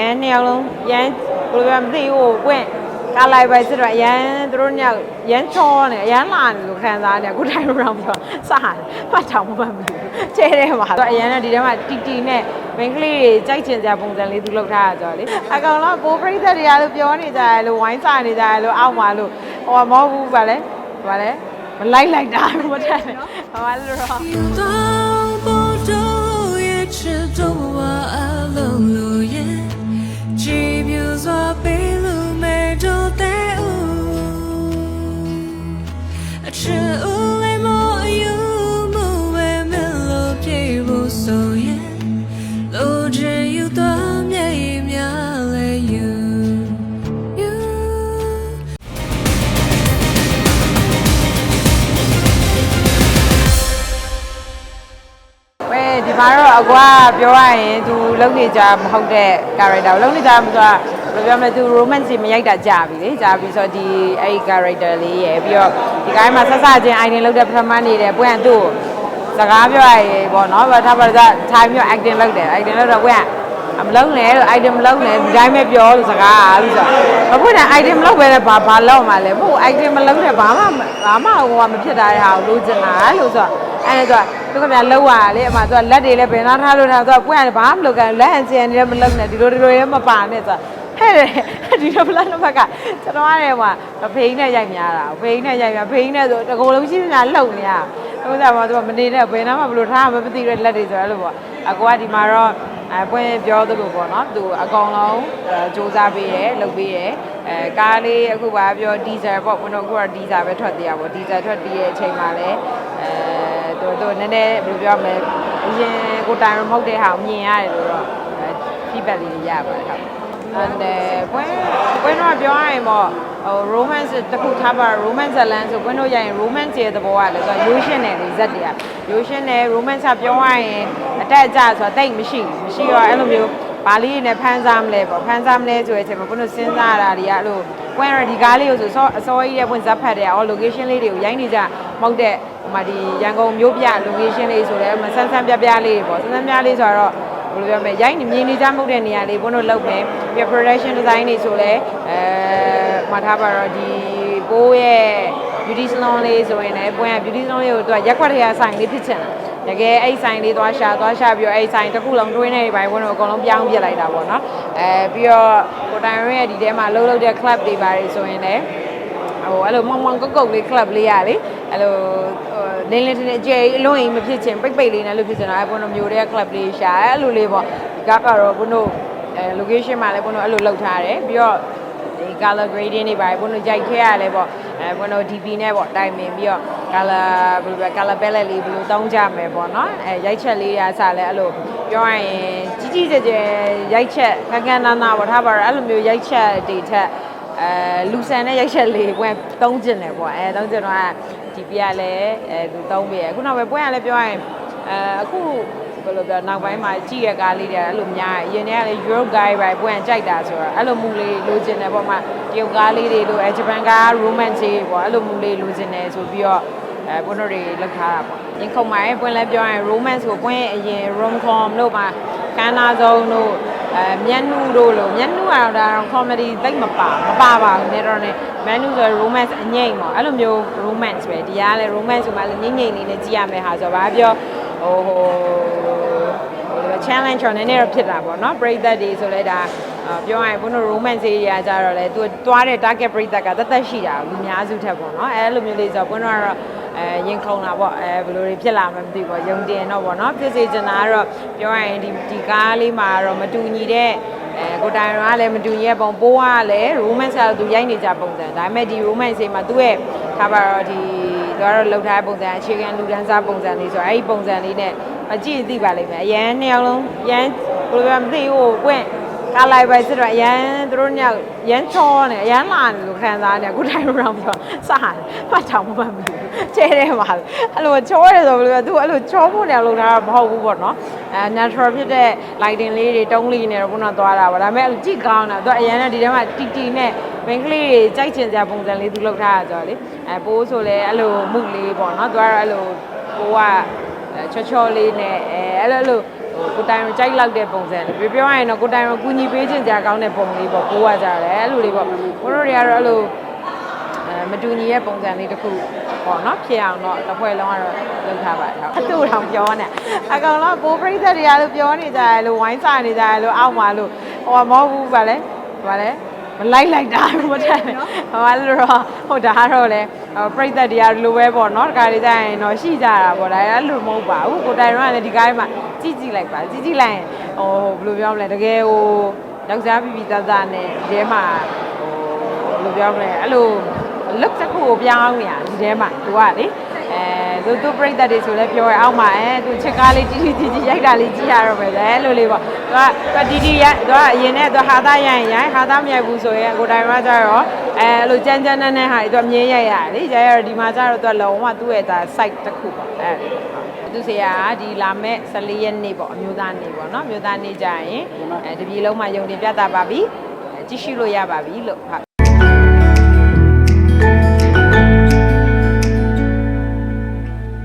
ရန်နှစ်ယောက်လုံးရန်ဘယ်လိုပြောမသိဘူးပွင့်ကာလိုက်ပဲစစ်တော့ရန်သူတို့နှစ်ယောက်ရန်ချောနေရန်လာနေလို့ခံစားနေအခုတိုင်းရောင်ပြောစတယ်မှတ်ချောင်မမှတ်ဘူးကျဲတယ်မှာတော့အရန်နဲ့ဒီထဲမှာတီတီနဲ့မိန်းကလေးတွေကြိုက်ချင်ကြပုံစံလေးသူလုပ်ထားတာဆိုတော့လေအကောင်တော့ပိုးပရိသတ်တွေကလို့ပြောနေကြတယ်လို့ဝိုင်းစားနေကြတယ်လို့အောက်မှာလို့ဟိုမဟုတ်ဘူးဗာလဲဗာလဲမလိုက်လိုက်တာမထက်ဘာလို့တော့ စွာပေးလူမဲ့တို့တဲ့ဦးအချစ်ဦးလေးမအယူမှုပဲမလို့ပြေဖို့ဆိုရင်လိုချင်ယူတော့မျက်ရည်များလဲ you you ဝဲဒီမှာတော့အကွာပြောရရင် तू လုံနေကြမဟုတ်တဲ့ character ကိုလုံနေကြမှာ तू ဘယ်လိုပြောမလဲသူ romance ကြီးမရိုက်တာကြာပြီလေကြာပြီဆိုတော့ဒီအဲ့ဒီ character လေးရယ်ပြီးတော့ဒီကိုင်းမှာဆက်ဆချင်း idea လုပ်တဲ့ပထမနေတဲ့ပွင့်ကသူ့ကိုစကားပြောရရင်ပေါ့နော်ဘာသာပါတာ time မျိုး acting လုပ်တယ် acting လုပ်တော့ပွင့်ကအမလုံးနဲ့လို့ item မလုံးနဲ့ဒီတိုင်းပဲပြောလို့စကားအားလို့ဆိုတော့ဘုရား item မလုံးပဲဘာဘာလောက်မှလဲဘု item မလုံးနဲ့ဘာမှဘာမှဟိုကမဖြစ်တာတဲ့ဟာကိုလိုချင်တာလို့ဆိုတော့အဲ့ဒါဆိုသူကပြန်လောက်ရလေအမှသူကလက်တွေလည်းဘယ်နာထားလို့ထားသူကပွင့်ရတယ်ဘာမှမလုပ်ကန်လက်ဟန်စီန်တွေလည်းမလုံးနဲ့ဒီလိုဒီလိုရဲမပါနဲ့ဆိုတော့ ဟဲ့တယ်ဒီလိုပလန်ဘက်ကကျွန်တော်ရတယ်မှာဖိန်းနဲ့ရိုက်များတာဖိန်းနဲ့ရိုက်များဖိန်းနဲ့ဆိုတကူလုံးရှိနေတာလှုပ်နေရဥစ္စာမှာသူကမနေတဲ့ဘယ်နာမှဘယ်လိုထားမှမသိတဲ့လက်တွေဆိုတော့အဲ့လိုပေါ့အကွာဒီမှာတော့အဲပွင့်ပြောသလိုပေါ့နော်သူအကောင်လုံးစူးစမ်းပေးတယ်လုပ်ပေးတယ်အဲကားလေးအခုပါပြောဒီဇယ်ပေါ့ဘုံတော့အခုကဒီဇယ်ပဲထွက်သေးရပေါ့ဒီဇယ်ထွက်ပြီးရဲ့အချိန်မှာလည်းအဲသူသူနည်းနည်းဘယ်လိုပြောမလဲအရင်ကိုတိုင်မဟုတ်တဲ့ဟာကိုမြင်ရတယ်လို့တော့ feedback လေးတွေရပါတယ်ဟုတ် and ဘွဲဘွဲတော့ပြောရရင်ပေါ့ဟို romance တစ်ခုထားပါ romance ဇာတ်လမ်းဆိုဘွဲတို့ရရင် romance ရဲ့သဘောကလည်းဆိုရိုးရှင်းတယ်လေဇက်တွေကရိုးရှင်းတယ် romance ကပြောရရင်အတက်အကျဆိုတာတိတ်မရှိဘူးမရှိတော့အဲ့လိုမျိုးဘာလေးနဲ့ဖန်ဆားမလဲပေါ့ဖန်ဆားမလဲဆိုတဲ့အချိန်မှာဘွဲတို့စဉ်းစားရတာတွေကအဲ့လိုဘွဲရဒီကားလေးကိုဆိုစောအစောကြီးရဲ့ဘွဲဇက်ဖတ်တယ်အော် location လေးတွေကိုရိုင်းနေကြမဟုတ်တဲ့ဟိုမှာဒီရန်ကုန်မြို့ပြ location လေးဆိုလည်းမဆန်းဆန်းပြပြလေးတွေပေါ့ဆန်းဆန်းပြလေးဆိုတော့ ဘယ်လိုပြောမလဲရိုက်နေမြင်နေကြမဟုတ်တဲ့နေရာလေးဘုန်းတို့လုပ်မယ်ပြီး production design တွေဆိုလဲအဲမှာထားပါတော့ဒီဘိုးရဲ့ beauty salon လေးဆိုရင်လည်းပွင့်က beauty salon လေးကိုသူကရက်ခွက်ထဲကဆိုင်လေးဖြစ်ချင်တာတကယ်အဲ့ဆိုင်လေးသွားရှာသွားရှာပြီးတော့အဲ့ဆိုင်တစ်ခုလုံးတွင်းနေပြီဘုန်းတို့အကုန်လုံးပြောင်းပြလိုက်တာပေါ့နော်အဲပြီးတော့ကိုတိုင်ရွေးရဲ့ဒီထဲမှာလှုပ်လှုပ်တဲ့ club တွေပါတယ်ဆိုရင်လည်းဟိုအဲ့လိုမောင်မောင်ကုတ်ကုတ်လေး club လေးရလေအဲ့လို လင်းလင်းတင်းအကျယ်အလုံးအိမ်မဖြစ်ချင်ပိတ်ပိတ်လေးနဲ့လို့ဖြစ်ချင်တာအဲ့ဘုန်းတို့မျိုးတဲ့ club လေးရှာအဲ့လိုလေးပေါ့ဒီကကတော့ဘုန်းတို့အဲ location မှာလည်းဘုန်းတို့အဲ့လိုလောက်ထားတယ်ပြီးတော့ဒီ color grading တွေပါတယ်ဘုန်းတို့ရိုက်ခဲ့ရလဲပေါ့အဲဘုန်းတို့ DP နဲ့ပေါ့တိုင်ပင်ပြီးတော့ color ဘယ်လိုပဲ color palette လေးဘယ်လိုတောင်းကြမယ်ပေါ့နော်အဲရိုက်ချက်လေးရာစလဲအဲ့လိုပြောရရင်ကြီးကြီးကျယ်ကျယ်ရိုက်ချက်ခန်းခန်းနာနာပေါ့ထားပါတော့အဲ့လိုမျိုးရိုက်ချက်တွေထက်အဲလူဆန်တဲ့ရိုက်ချက်လေးပွဲသုံးကျင်တယ်ပေါ့အဲသုံးကျင်တော့ ဒီပြရလဲအဲသူသုံးပေးရအခုနောက်ပဲပွဲရလဲပြောရရင်အဲအခုဘယ်လိုပြောနောက်ပိုင်းမှာကြည့်ရကားလေးတွေအဲ့လိုများအရင်တည်းကလေ Europe guy ပဲပွဲကြိုက်တာဆိုတော့အဲ့လိုမူလေးလိုချင်တယ်ပေါ့မှတရုတ်ကားလေးတွေလိုအဲဂျပန်ကား romance တွေပေါ့အဲ့လိုမူလေးလိုချင်တယ်ဆိုပြီးတော့အဲဘွန်းတို့တွေလောက်ထားတာပေါ့ရင်ခုံမှာရဲ့ပွင့်လဲပြောရင် romance ကိုပွင့်အရင် rom com လို့မှကန်းနာဆုံးတို့ အဲမျက်နှူတို့လို့မျက်နှူကတော့ဒါတော့ comedy သိပ်မပါမပါပါဘူးနေတော့ねမျက်နှူဆို romance အငိမ့်ပေါ့အဲ့လိုမျိုး romance ပဲဒီကလည်း romance ဆိုမှလည်းငိမ့်ငိမ့်လေးနဲ့ကြည့်ရမယ်ဟာဆိုတော့ဘာပြောဟိုဟိုဟို challenge တော့နည်းနည်းတော့ဖြစ်တာပေါ့နော်ပရိသတ်တွေဆိုလဲဒါအာပြောရရင်ဘုန်းတို့ romance တွေရာကြတော့လေသူသွားတဲ့ target ပရိသတ်ကတသက်ရှိတာလူများစုထက်ပေါ့နော်အဲလိုမျိုးလေးဆိုတော့ဘုန်းတို့ကတော့ အဲရင်ခုန်တာပေါ့အဲဘယ်လိုတွေဖြစ်လာမှမသိဘူးပေါ့ယုံတင်တော့ပေါ့နော်ဖြစ်စေချင်တာကတော့ပြောရရင်ဒီဒီကားလေးမှာတော့မတူညီတဲ့အဲကိုတိုင်ရောကလည်းမတူညီတဲ့ပုံပိုးကလည်း romance ကတော့သူရိုက်နေကြပုံစံဒါပေမဲ့ဒီ romance တွေမှာသူ့ရဲ့ထားပါတော့ဒီသူကတော့လှုပ်ထားတဲ့ပုံစံအခြေခံလူဒန်းစားပုံစံလေးဆိုတော့အဲ့ဒီပုံစံလေးနဲ့အကြည့်သိပါလိမ့်မယ်အရန်နှစ်ယောက်လုံးရန်ဘယ်လိုပြောမသိဘူးပွင့် ကာလိုက်ပဲစစ်တော့အရန်သူတို့နှစ်ယောက်ရန်ချောနေအရန်လာနေလို့ခံစားနေအခုတိုင်းရောင်ပြောစတယ်မှတ်ချောင်မမှတ်ဘူးကျဲတယ်မှာအဲ့လိုချောတယ်ဆိုဘယ်လိုသူအဲ့လိုချောဖို့နေလို့ထားတာမဟုတ်ဘူးပေါ့နော်အဲ natural ဖြစ်တဲ့ lighting လေးတွေတုံးလေးနဲ့တော့ခုနသွားတာပေါ့ဒါပေမဲ့ကြည့်ကောင်းတာသူအရန်နဲ့ဒီထဲမှာတီတီနဲ့မိန်းကလေးတွေကြိုက်ချင်ကြပုံစံလေးသူလုပ်ထားတာဆိုတော့လေအဲပိုးဆိုလဲအဲ့လိုမှုလေးပေါ့နော်သူကတော့အဲ့လိုပိုးကချောချောလေးနဲ့အဲအဲ့လိုအဲ့လို ကိုတိုင်ကိုကြိုက်လောက်တဲ့ပုံစံလေးပြောရရင်တော့ကိုတိုင်ကိုကူညီပေးခြင်းကြာကောင်းတဲ့ပုံလေးပေါ့ကိုကကြတယ်အဲ့လိုလေးပေါ့ကိုတို့တွေကတော့အဲ့လိုအဲမတူညီရဲ့ပုံစံလေးတစ်ခုပေါ့နော်ဖြစ်အောင်တော့တစ်ဖွဲ့လုံးကတော့လုပ်ထားပါတယ်ဟုတ်အတူတောင်ပြောနေအကောင်တော့ကိုပြိသက်တွေကလို့ပြောနေကြတယ်လို့ဝိုင်းစာနေကြတယ်လို့အောက်မှာလို့ဟိုမဟုတ်ဘူးဗာလဲဗာလဲ မလိုက်လိုက်တာမထက်နဲ့ဟိုကလို့တော့ဟိုဒါကတော့လေပြိသက်တွေကလိုပဲပေါ့နော်တခါလေးကျရင်တော့ရှိကြတာပေါ့ဒါအဲ့လိုမဟုတ်ပါဘူးကိုတိုင်တော့လည်းဒီကိုင်းမှာကြည့်ကြည့်လိုက်ပါကြည့်ကြည့်လိုက်ရင်ဟိုဘယ်လိုပြောမလဲတကယ်ဟိုယောက်ျားပြပြသားသားနဲ့ဒီထဲမှာဟိုဘယ်လိုပြောမလဲအဲ့လို look တစ်ခုကိုပြောင်းနေရဒီထဲမှာသူကလေ အဲသူသူပြိသက်တွေဆိုလဲပြောရအောင်မှာအဲသူချစ်ကားလေးကြီးကြီးကြီးကြီးရိုက်တာလေးကြီးရတော့ပဲလေအဲ့လိုလေးပေါ့သူကသူတီတီရသူကအရင်နဲ့သူဟာသားရရင်ရိုက်ဟာသားမရိုက်ဘူးဆိုရင်ကိုတိုင်မှာကျတော့အဲအဲ့လိုကြမ်းကြမ်းနဲ့နဲ့ဟာသူကမြင်းရိုက်ရတယ်လေရိုက်ရတော့ဒီမှာကျတော့သူကလုံးဝသူ့ရဲ့ဒါ site တစ်ခုပေါ့အဲသူစရာကဒီလာမဲ့14ရက်နေ့ပေါ့အမျိုးသားနေ့ပေါ့နော်အမျိုးသားနေ့ကြရင်အဲတပြည်လုံးမှာယုံတင်ပြတာပါပြီအဲကြည့်ရှုလို့ရပါပြီလို့ဟုတ်